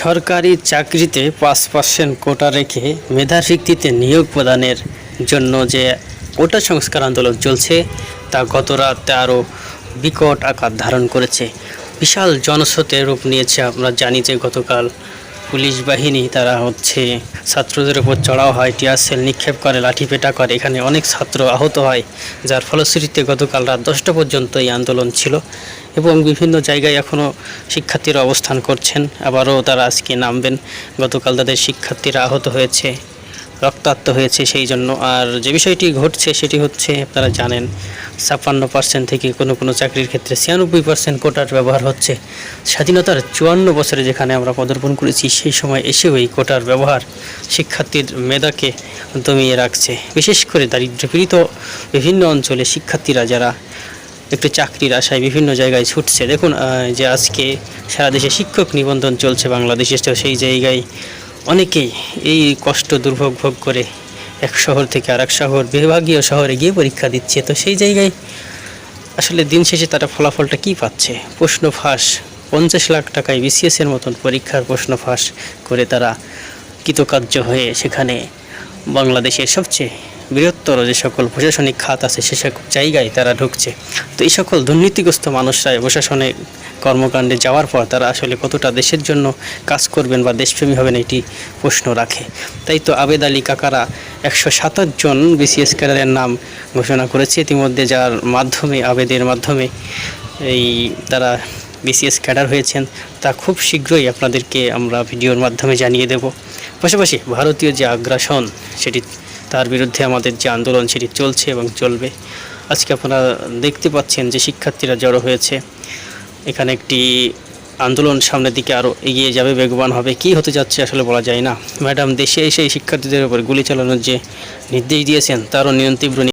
সরকারি চাকরিতে পাঁচ পার্সেন্ট কোটা রেখে মেধার ভিত্তিতে নিয়োগ প্রদানের জন্য যে কোটা সংস্কার আন্দোলন চলছে, তা গত রাতে আরও বিকট আকার ধারণ করেছে। বিশাল জনস্রোতের রূপ নিয়েছে, আমরা জানি যে গতকাল পুলিশ বাহিনী, তারা হচ্ছে ছাত্রদের উপর চড়াও হয়, টিয়ার সেল নিক্ষেপ করে, লাঠি পেটা করে। এখানে অনেক ছাত্র আহত হয়, যার ফলশ্রুতিতে গতকাল রাত দশটা পর্যন্ত এই আন্দোলন ছিল এবং বিভিন্ন জায়গায় এখনও শিক্ষার্থীরা অবস্থান করছেন। আবারও তারা আজকে নামবেন। গতকাল তাদের শিক্ষার্থীরা আহত হয়েছে। রক্তাক্ত হয়েছে সেই জন্য। আর যে বিষয়টি ঘটছে সেটি হচ্ছে, আপনারা জানেন, ছাপ্পান্ন পার্সেন্ট থেকে কোনো কোনো চাকরির ক্ষেত্রে ছিয়ানব্বই পার্সেন্ট কোটার ব্যবহার হচ্ছে। স্বাধীনতার চুয়ান্ন বছরে যেখানে আমরা পদার্পণ করেছি, সেই সময় এসেও এই কোটার ব্যবহার শিক্ষার্থীর মেধাকে দমিয়ে রাখছে। বিশেষ করে দারিদ্র্যপীড়িত বিভিন্ন অঞ্চলে শিক্ষার্থীরা যারা একটু চাকরির আশায় বিভিন্ন জায়গায় ছুটছে, দেখুন যে আজকে সারা দেশে শিক্ষক নিবন্ধন চলছে বাংলাদেশে সেই জায়গায় অনেকেই এই কষ্ট দুর্ভোগ ভোগ করে এক শহর থেকে আর এক শহর, বিভাগীয় শহরে গিয়ে পরীক্ষা দিচ্ছে। তো সেই জায়গায় আসলে দিন শেষে তারা ফলাফলটা কি পাচ্ছে? প্রশ্ন ফাঁস। পঞ্চাশ লাখ টাকায় বিসিএসের মতন পরীক্ষার প্রশ্ন ফাঁস করে তারা কৃতকার্য হয়ে সেখানে বাংলাদেশের সবচেয়ে বৃহত্তর যে সকল প্রশাসনিক খাত আছে, সে সকল জায়গায় তারা ঢুকছে। তো এই সকল দুর্নীতিগ্রস্ত মানুষরা প্রশাসনে কর্মকাণ্ডে যাওয়ার পর তারা আসলে কতটা দেশের জন্য কাজ করবেন বা দেশপ্রেমী হবেন এটি প্রশ্ন রাখে। তাই তো আবেদ আলী কাকারা একশো সাতাশ জন বিসিএস ক্যাডারের নাম ঘোষণা করেছে। ইতিমধ্যে যার মাধ্যমে, আবেদের মাধ্যমে এই তারা বিসিএস ক্যাডার হয়েছেন, তা খুব শীঘ্রই আপনাদেরকে আমরা ভিডিওর মাধ্যমে জানিয়ে দেব। পাশাপাশি ভারতীয় যে আগ্রাসন, সেটি তার বিরুদ্ধে আমাদের যে আন্দোলন, সেটি চলছে এবং চলবে। আজকে আপনারা দেখতে পাচ্ছেন যে শিক্ষার্থীরা জড়ো হয়েছে। এখানে একটি আন্দোলন সামনের দিকে আরও এগিয়ে যাবে, বেগবান হবে। কি হতে যাচ্ছে আসলে বলা যায় না। ম্যাডাম, দেশে এসে শিক্ষার্থীদের উপর গুলি চালানোর যে নির্দেশ দিয়েছেন, তারও নিয়ন্ত্রণ